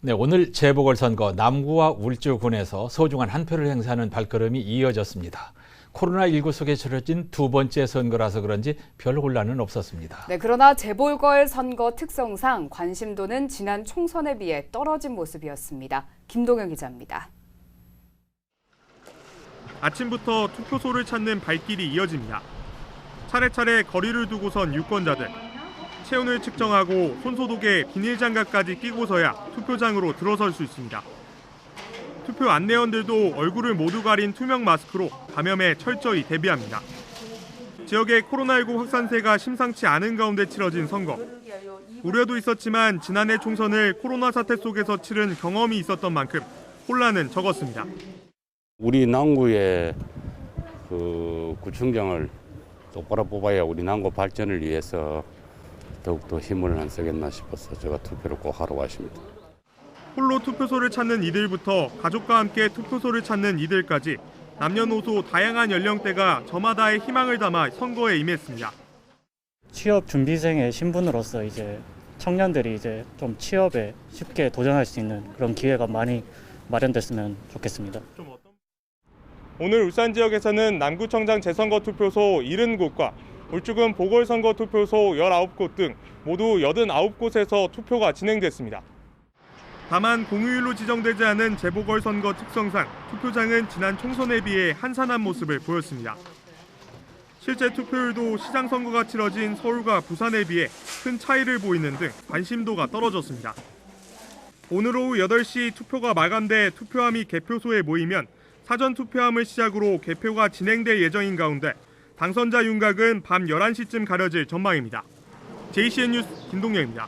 네, 오늘 재보궐선거 남구와 울주군에서 소중한 한 표를 행사하는 발걸음이 이어졌습니다. 코로나19 속에 치러진 두 번째 선거라서 그런지 별 혼란은 없었습니다. 네, 그러나 재보궐 선거 특성상 관심도는 지난 총선에 비해 떨어진 모습이었습니다. 김동현 기자입니다. 아침부터 투표소를 찾는 발길이 이어집니다. 차례차례 거리를 두고선 유권자들. 체온을 측정하고 손소독에 비닐장갑까지 끼고서야 투표장으로 들어설 수 있습니다. 투표 안내원들도 얼굴을 모두 가린 투명 마스크로 감염에 철저히 대비합니다. 지역의 코로나19 확산세가 심상치 않은 가운데 치러진 선거. 우려도 있었지만 지난해 총선을 코로나 사태 속에서 치른 경험이 있었던 만큼 혼란은 적었습니다. 우리 남구의 그 구청장을 똑바로 뽑아야 우리 남구 발전을 위해서 더욱더 힘을 안 쓰겠나 싶어서 제가 투표를 꼭 하러 왔습니다. 홀로 투표소를 찾는 이들부터 가족과 함께 투표소를 찾는 이들까지 남녀노소 다양한 연령대가 저마다의 희망을 담아 선거에 임했습니다. 취업 준비생의 신분으로서 이제 청년들이 이제 좀 취업에 쉽게 도전할 수 있는 그런 기회가 많이 마련됐으면 좋겠습니다. 오늘 울산 지역에서는 남구청장 재선거 투표소 70곳과 울주군 보궐선거 투표소 19곳 등 모두 89곳에서 투표가 진행됐습니다. 다만 공휴일로 지정되지 않은 재보궐선거 특성상 투표장은 지난 총선에 비해 한산한 모습을 보였습니다. 실제 투표율도 시장 선거가 치러진 서울과 부산에 비해 큰 차이를 보이는 등 관심도가 떨어졌습니다. 오늘 오후 8시 투표가 마감돼 투표함이 개표소에 모이면 사전 투표함을 시작으로 개표가 진행될 예정인 가운데 당선자 윤곽은 밤 11시쯤 가려질 전망입니다. JCN 뉴스 김동영입니다.